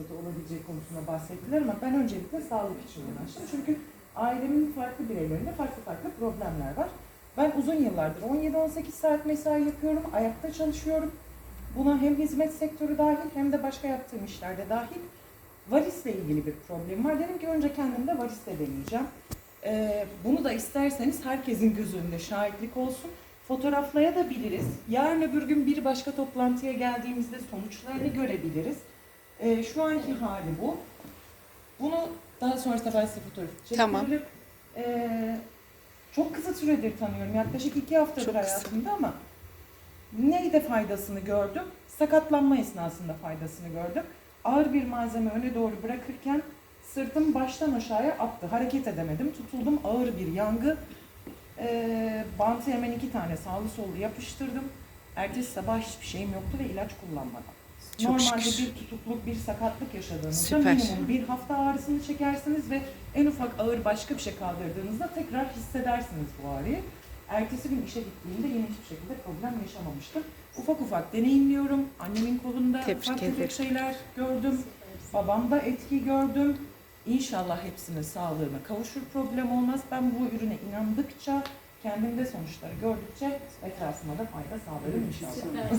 fırsatı olabileceği konusunda bahsettiler ama ben öncelikle sağlık için uğraştım. Çünkü ailemin farklı bireylerinde farklı farklı problemler var. Ben uzun yıllardır 17-18 saat mesai yapıyorum, ayakta çalışıyorum. Buna hem hizmet sektörü dahil hem de başka yaptığım işlerde dahil varisle ilgili bir problemim var. Dedim ki önce kendimde varisle deneyeceğim. Ee, bunu da isterseniz herkesin göz önünde şahitlik olsun. Fotoğraflaya da biliriz. Yarın öbür gün bir başka toplantıya geldiğimizde sonuçlarını görebiliriz. Ee, şu anki hali bu. Bunu daha sonrasında ben size fotoğraf Tamam. çektiririm. Ee, çok kısa süredir tanıyorum. Yaklaşık iki haftadır Çok kısa. hayatımda ama neyde faydasını gördüm? Sakatlanma esnasında faydasını gördüm. Ağır bir malzeme öne doğru bırakırken sırtım baştan aşağıya attı. Hareket edemedim. Tutuldum. Ağır bir yangı. Ee, bantı hemen iki tane sağlı sollu yapıştırdım. Ertesi sabah hiçbir şeyim yoktu ve ilaç kullanmadan. Çok Normalde şükür. bir tutukluk, bir sakatlık yaşadığınızda Süper. minimum bir hafta ağrısını çekersiniz ve en ufak ağır başka bir şey kaldırdığınızda tekrar hissedersiniz bu ağrıyı. Ertesi gün işe gittiğimde yine hiçbir şekilde problem yaşamamıştım. Ufak ufak deneyimliyorum. Annemin kolunda Tebrik ufak tefek ederim. şeyler gördüm. Babamda etki gördüm. İnşallah hepsinin sağlığına kavuşur problem olmaz. Ben bu ürüne inandıkça, kendimde sonuçları gördükçe etrafıma da fayda sağlarım inşallah.